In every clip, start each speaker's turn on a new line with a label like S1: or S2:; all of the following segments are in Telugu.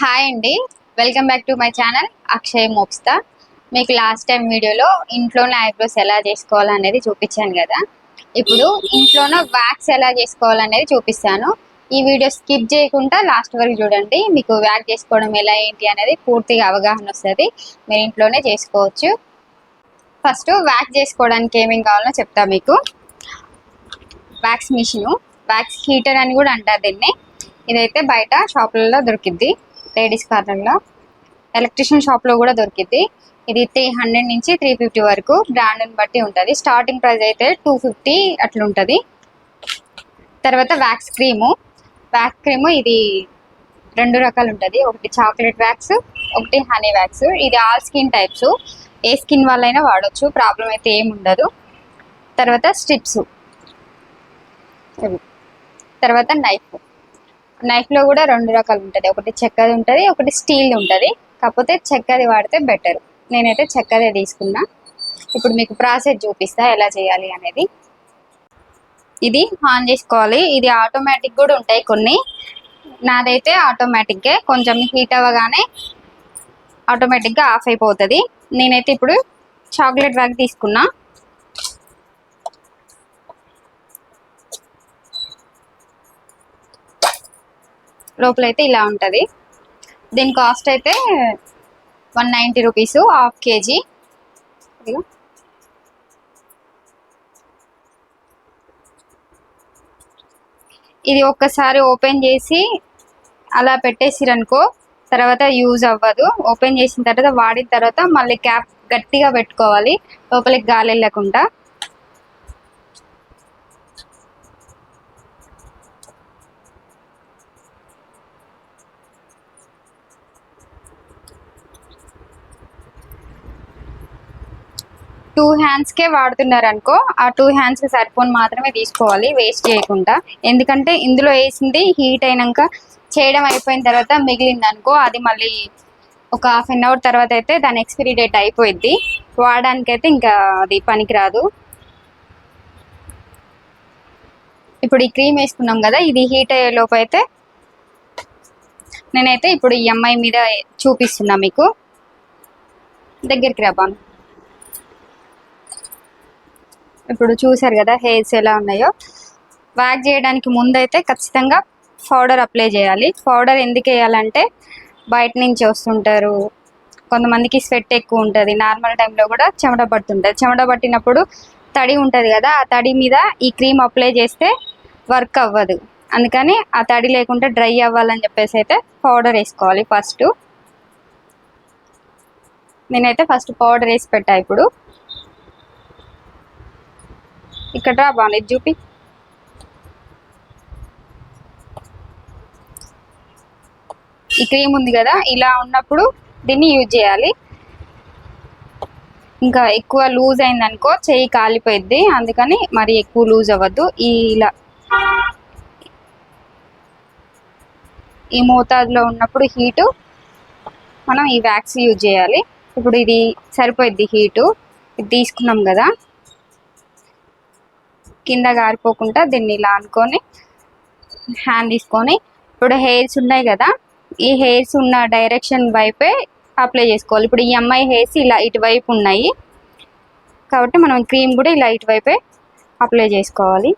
S1: హాయ్ అండి. Welcome back to my channel Akshay మోప్స్తా మీకు లాస్ట్ టైం వీడియోలో ఇంట్లోనే ఐబ్రోస్ ఎలా చేసుకోవాలనేది చూపించాను కదా. ఇప్పుడు ఇంట్లోనే వ్యాక్స్ ఎలా చేసుకోవాలనేది చూపిస్తాను. ఈ వీడియో స్కిప్ చేయకుండా లాస్ట్ వరకు చూడండి. మీకు వ్యాక్ చేసుకోవడం ఎలా ఏంటి అనేది పూర్తిగా అవగాహన వస్తుంది. మీరు ఇంట్లోనే చేసుకోవచ్చు. ఫస్ట్ వ్యాక్ చేసుకోవడానికి ఏమేమి కావాలో చెప్తా మీకు. వ్యాక్స్ మిషను వ్యాక్స్ హీటర్ అని కూడా అంటారు దీన్ని. ఇదైతే బయట షాపులలో దొరికిద్ది. లేడీస్ కార్నర్లో ఎలక్ట్రిషియన్ షాప్లో కూడా దొరికిద్ది. ఇది త్రీ హండ్రెడ్ నుంచి త్రీ ఫిఫ్టీ వరకు బ్రాండ్ని బట్టి ఉంటుంది. స్టార్టింగ్ ప్రైస్ అయితే టూ ఫిఫ్టీ అట్లుంటుంది తర్వాత వ్యాక్స్ క్రీము. వ్యాక్స్ క్రీము ఇది రెండు రకాలు ఉంటుంది. ఒకటి చాక్లెట్ వ్యాక్స్ ఒకటి హనీ వ్యాక్స్. ఇది ఆల్ స్కిన్ టైప్స్. ఏ స్కిన్ వాళ్ళైనా వాడచ్చు. ప్రాబ్లం అయితే ఏమి ఉండదు. తర్వాత స్ట్రిప్స్. తర్వాత నైఫ్. నైఫ్లో కూడా రెండు రకాలు ఉంటుంది. ఒకటి చెక్కది ఉంటుంది ఒకటి స్టీల్ ఉంటుంది. కాకపోతే చెక్కది వాడితే బెటర్ నేనైతే చెక్కదే తీసుకున్నా. ఇప్పుడు మీకు ప్రాసెస్ చూపిస్తా ఎలా చేయాలి అనేది. ఇది ఆన్ చేసుకోవాలి. ఇది ఆటోమేటిక్ కూడా ఉంటాయి కొన్ని. నాదైతే ఆటోమేటిక్గా కొంచెం హీట్ అవ్వగానే ఆటోమేటిక్గా ఆఫ్ అయిపోతుంది. నేనైతే ఇప్పుడు చాక్లెట్ వ్యాగ్ తీసుకున్నా. లోపలైతే ఇలా ఉంటుంది. దీని కాస్ట్ అయితే one ninety rupees half KG. ఇది ఒక్కసారి ఓపెన్ చేసి అలా పెట్టేసిరనుకో తర్వాత యూజ్ అవ్వదు. ఓపెన్ చేసిన తర్వాత వాడిన తర్వాత మళ్ళీ క్యాప్ గట్టిగా పెట్టుకోవాలి. లోపలికి గాలి వెళ్ళకుండా. టూ హ్యాండ్స్కే వాడుతున్నారు అనుకో ఆ టూ హ్యాండ్స్కి సరిపోని మాత్రమే తీసుకోవాలి వేస్ట్ చేయకుండా. ఎందుకంటే ఇందులో వేసింది హీట్ అయినాక చేయడం అయిపోయిన తర్వాత మిగిలింది అనుకో అది మళ్ళీ ఒక హాఫ్ అన్ అవర్ తర్వాత అయితే దాని ఎక్స్పైరీ డేట్ అయిపోయింది వాడడానికైతే ఇంకా అది పనికిరాదు. ఇప్పుడు ఈ క్రీమ్ వేసుకున్నాం కదా ఇది హీట్ అయ్యే లోపు అయితే నేనైతే ఇప్పుడు ఈ అమ్మాయి మీద చూపిస్తున్నా మీకు. దగ్గరికి రాబాను ఇప్పుడు చూసారు కదా హెయిర్స్ ఎలా ఉన్నాయో. వ్యాక్ చేయడానికి ముందైతే ఖచ్చితంగా పౌడర్ అప్లై చేయాలి. పౌడర్ ఎందుకు వేయాలంటే బయట నుంచి వస్తుంటారు. కొంతమందికి స్వెట్ ఎక్కువ ఉంటుంది. నార్మల్ టైంలో కూడా చెమట పడుతుంటుంది. చెమట పట్టినప్పుడు తడి ఉంటుంది కదా ఆ తడి మీద ఈ క్రీమ్ అప్లై చేస్తే వర్క్ అవ్వదు. అందుకని ఆ తడి లేకుండా డ్రై అవ్వాలని చెప్పేసి అయితే పౌడర్ వేసుకోవాలి ఫస్ట్ నేనైతే ఫస్ట్ పౌడర్ వేసి పెట్టా ఇప్పుడు. ఇక్కడ రా బాగుంది చూపి. ఈ క్రీమ్ ఉంది కదా ఇలా ఉన్నప్పుడు దీన్ని యూజ్ చేయాలి. ఇంకా ఎక్కువ లూజ్ అయిందనుకో చెయ్యి కాలిపోయిద్ది అందుకని మరి ఎక్కువ లూజ్ అవ్వద్దు. ఈ ఇలా ఈ మోతాదులో ఉన్నప్పుడు హీటు మనం ఈ వ్యాక్స్ యూజ్ చేయాలి. ఇప్పుడు ఇది సరిపోయిద్ది హీటు ఇది తీసుకున్నాం కదా. కింద గారిపోకుండా దీన్ని ఇలా అనుకొని హ్యాండ్ తీసుకొని ఇప్పుడు హెయిర్స్ ఉన్నాయి కదా ఈ హెయిర్స్ ఉన్న డైరెక్షన్ వైపే అప్లై చేసుకోవాలి. ఇప్పుడు ఈ అమ్మాయి హెయిర్స్ ఇలా ఇటువైపు ఉన్నాయి కాబట్టి మనం క్రీమ్ కూడా ఇలా ఇటువైపే అప్లై చేసుకోవాలి.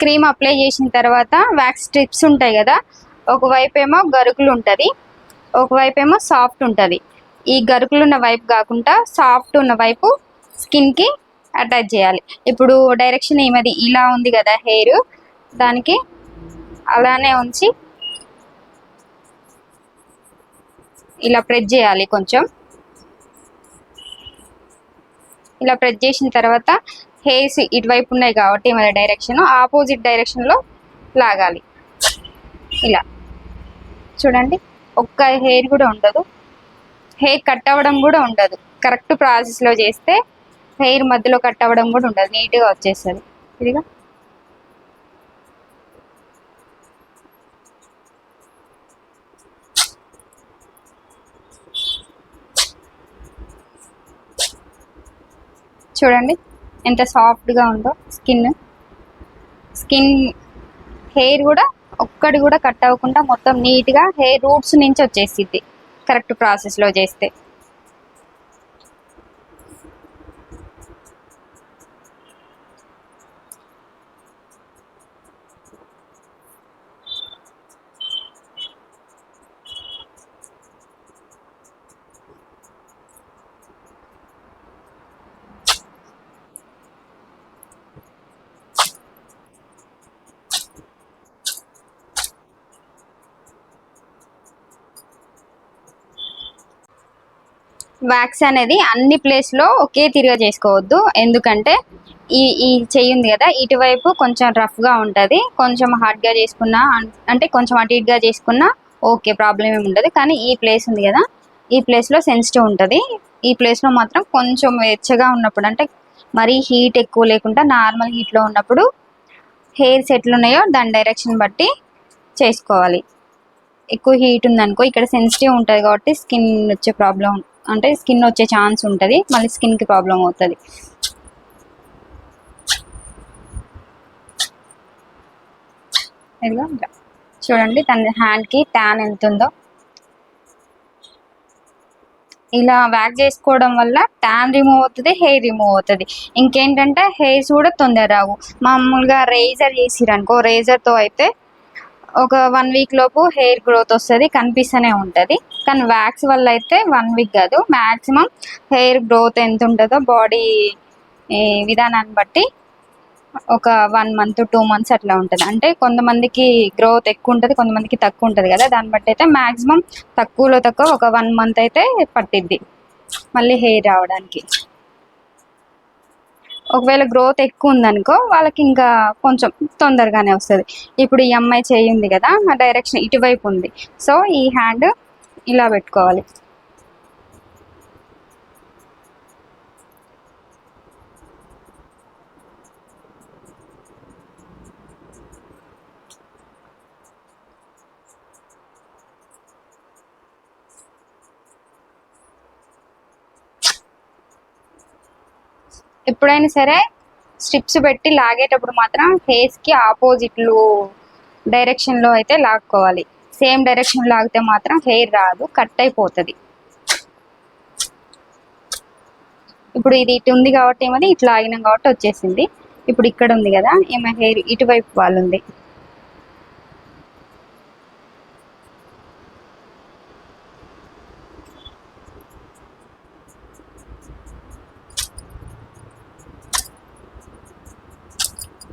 S1: క్రీమ్ అప్లై చేసిన తర్వాత వ్యాక్స్ స్ట్రిప్స్ ఉంటాయి కదా ఒకవైపు ఏమో గరుకులు ఉంటుంది ఒకవైపు ఏమో సాఫ్ట్ ఉంటుంది. ఈ గరుకులు ఉన్న వైపు కాకుండా సాఫ్ట్ ఉన్న వైపు స్కిన్కి అటాచ్ చేయాలి. ఇప్పుడు డైరెక్షన్ ఏమది? ఇలా ఉంది కదా హెయిర్. దానికి అలానే ఉంచి ఇలా ప్రెస్ చేయాలి కొంచెం. ఇలా ప్రెస్ చేసిన తర్వాత హెయిర్స్ ఇటువైపు ఉన్నాయి కాబట్టి మన డైరెక్షన్ ఆపోజిట్ డైరెక్షన్లో లాగాలి. ఇలా. చూడండి. ఒక్క హెయిర్ కూడా ఉండదు. హెయిర్ కట్ అవ్వడం కూడా ఉండదు. కరెక్ట్ ప్రాసెస్లో చేస్తే హెయిర్ మధ్యలో కట్ అవ్వడం కూడా ఉండదు. నీట్గా వచ్చేస్తుంది. ఇదిగా. చూడండి. ఎంత సాఫ్ట్గా ఉందో స్కిన్. స్కిన్ హెయిర్ కూడా ఒక్కడి కూడా కట్ అవ్వకుండా మొత్తం నీట్గా హెయిర్ రూట్స్ నుంచి వచ్చేసిద్ది. కరెక్ట్ ప్రాసెస్లో చేస్తే. వ్యాక్స్ అనేది అన్ని ప్లేస్లో ఒకే తిరిగా చేసుకోవద్దు. ఎందుకంటే ఈ ఈ చెయ్యి ఉంది కదా ఇటువైపు కొంచెం రఫ్గా ఉంటుంది. కొంచెం హార్డ్గా చేసుకున్నా అంటే కొంచెం అటు ఇటుగా చేసుకున్నా ఓకే ప్రాబ్లం ఏమి ఉండదు. కానీ ఈ ప్లేస్ ఉంది కదా ఈ ప్లేస్లో సెన్సిటివ్ ఉంటుంది. ఈ ప్లేస్లో మాత్రం కొంచెం వెచ్చగా ఉన్నప్పుడు అంటే మరీ హీట్ ఎక్కువ లేకుండా నార్మల్ హీట్లో ఉన్నప్పుడు ఉన్నప్పుడు హెయిర్స్ ఎట్లున్నాయో దాని డైరెక్షన్ బట్టి చేసుకోవాలి. ఎక్కువ హీట్ ఉందనుకో ఇక్కడ సెన్సిటివ్ ఉంటుంది కాబట్టి స్కిన్ వచ్చే ప్రాబ్లం అంటే స్కిన్ వచ్చే ఛాన్స్ ఉంటుంది మళ్ళీ స్కిన్కి ప్రాబ్లం అవుతుంది. ఇదిగో చూడండి తన హ్యాండ్కి ట్యాన్ ఎంత ఉందో ఇలా వ్యాక్ చేసుకోవడం వల్ల ట్యాన్ రిమూవ్ అవుతుంది హెయిర్ రిమూవ్ అవుతుంది. ఇంకేంటంటే హెయిర్స్ కూడా తొందర రావు. మామూలుగా రేజర్ చేసిరనుకో రేజర్తో అయితే ఒక వన్ వీక్ లోపు హెయిర్ గ్రోత్ వస్తుంది కనిపిస్తూనే ఉంటుంది. కానీ వ్యాక్స్ వల్ల అయితే వన్ వీక్ కాదు. మ్యాక్సిమం హెయిర్ గ్రోత్ ఎంత ఉంటుందో బాడీ విధానాన్ని బట్టి ఒక వన్ మంత్ టూ మంత్స్ అట్లా ఉంటుంది. అంటే కొంతమందికి గ్రోత్ ఎక్కువ ఉంటుంది కొంతమందికి తక్కువ ఉంటుంది కదా. దాన్ని బట్టి అయితే మ్యాక్సిమం తక్కువలో తక్కువ ఒక వన్ మంత్ అయితే పట్టిద్ది. మళ్ళీ హెయిర్ రావడానికి. ఒకవేళ గ్రోత్ ఎక్కువ ఉందనుకో వాళ్ళకి ఇంకా కొంచెం తొందరగానే వస్తుంది. ఇప్పుడు ఈ అమ్మాయి చేయి ఉంది కదా మా డైరెక్షన్ ఇటువైపు ఉంది. సో ఈ హ్యాండ్ ఇలా పెట్టుకోవాలి. ఎప్పుడైనా సరే స్ట్రిప్స్ పెట్టి లాగేటప్పుడు మాత్రం ఫేస్కి ఆపోజిట్లు డైరెక్షన్లో అయితే లాక్కోవాలి. సేమ్ డైరెక్షన్ లాగితే మాత్రం హెయిర్ రాదు కట్ అయిపోతుంది. ఇప్పుడు ఇది ఇటు ఉంది కాబట్టి ఏమది? ఇట్లా ఆగినాం కాబట్టి వచ్చేసింది. ఇప్పుడు ఇక్కడ ఉంది కదా ఏమో హెయిర్ ఇటువైపు వాళ్ళు ఉంది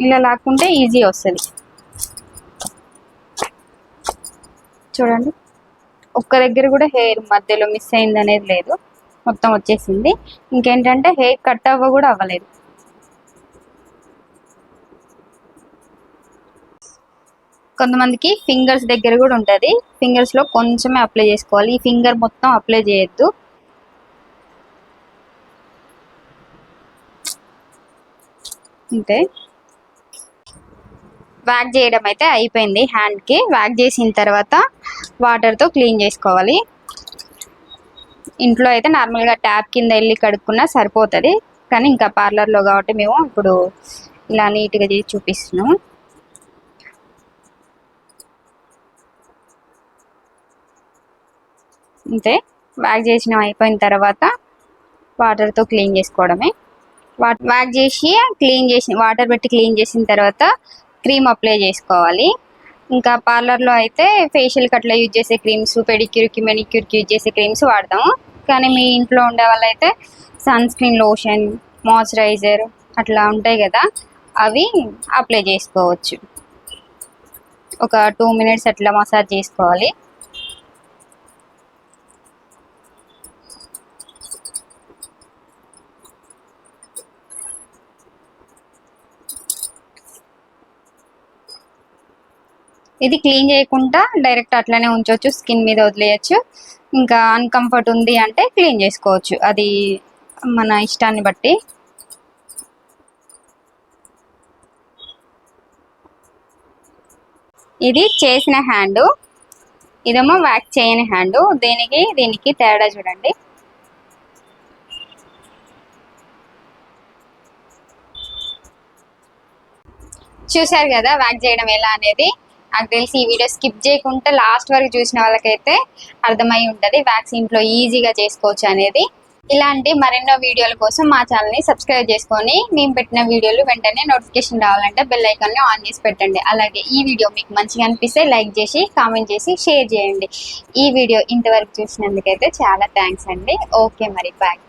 S1: ఇలా లాక్కుంటే ఈజీ వస్తుంది. చూడండి. ఒక్క దగ్గర కూడా హెయిర్ మధ్యలో మిస్ అయింది అనేది లేదు. మొత్తం వచ్చేసింది. ఇంకేంటంటే హెయిర్ కట్ అవ్వ కూడా అవ్వలేదు. కొంతమందికి ఫింగర్స్ దగ్గర కూడా ఉంటుంది. ఫింగర్స్లో కొంచెమే అప్లై చేసుకోవాలి. ఈ ఫింగర్ మొత్తం అప్లై చేయొద్దు. అంతే. వ్యాక్ చేయడం అయితే అయిపోయింది. హ్యాండ్కి వ్యాక్ చేసిన తర్వాత వాటర్తో క్లీన్ చేసుకోవాలి. ఇంట్లో అయితే నార్మల్గా ట్యాప్ కింద వెళ్ళి కడుక్కున్నా సరిపోతుంది. కానీ ఇంకా పార్లర్లో కాబట్టి మేము ఇప్పుడు ఇలా నీట్గా చేసి చూపిస్తున్నాము అంతే. వ్యాక్ చేసిన అయిపోయిన తర్వాత వాటర్తో క్లీన్ చేసుకోవడమే. వాట్ వ్యాక్ చేసి క్లీన్ చేసి వాటర్ పెట్టి క్లీన్ చేసిన తర్వాత క్రీమ్ అప్లై చేసుకోవాలి. ఇంకా పార్లర్లో అయితే ఫేషియల్కి అట్లా యూజ్ చేసే క్రీమ్స్ పెడిక్యూర్కి మెనిక్యూర్కి యూజ్ చేసే క్రీమ్స్ వాడతాము. కానీ మీ ఇంట్లో ఉండే వాళ్ళైతే సన్ స్క్రీన్ లోషన్ మాయిశ్చరైజర్ అట్లా ఉంటాయి కదా అవి అప్లై చేసుకోవచ్చు. ఒక టూ మినిట్స్ అట్లా మసాజ్ చేసుకోవాలి. ఇది క్లీన్ చేయకుండా డైరెక్ట్ అట్లనే ఉంచవచ్చు స్కిన్ మీద వదిలేయచ్చు. ఇంకా అన్కంఫర్ట్ ఉంది అంటే క్లీన్ చేసుకోవచ్చు. అది మన ఇష్టాన్ని బట్టి. ఇది చేసిన హ్యాండ్. ఇదేమో వ్యాక్ చేయని హ్యాండ్. దీనికి దీనికి తేడా చూడండి. చూశారు కదా వ్యాక్ చేయడం ఎలా అనేది? నాకు తెలిసి ఈ వీడియో స్కిప్ చేయకుండా లాస్ట్ వరకు చూసిన వాళ్ళకైతే అర్థమై ఉంటుంది వ్యాక్సిన్లో ఇంట్లో ఈజీగా చేసుకోవచ్చు అనేది. ఇలాంటి మరెన్నో వీడియోల కోసం మా ఛానల్ని సబ్స్క్రైబ్ చేసుకొని మేము పెట్టిన వీడియోలు వెంటనే నోటిఫికేషన్ రావాలంటే బెల్ ఐకాన్ని ఆన్ చేసి పెట్టండి. అలాగే ఈ వీడియో మీకు మంచిగా అనిపిస్తే లైక్ చేసి కామెంట్ చేసి షేర్ చేయండి. ఈ వీడియో ఇంతవరకు చూసినందుకైతే చాలా థ్యాంక్స్ అండి. ఓకే మరి బాయ్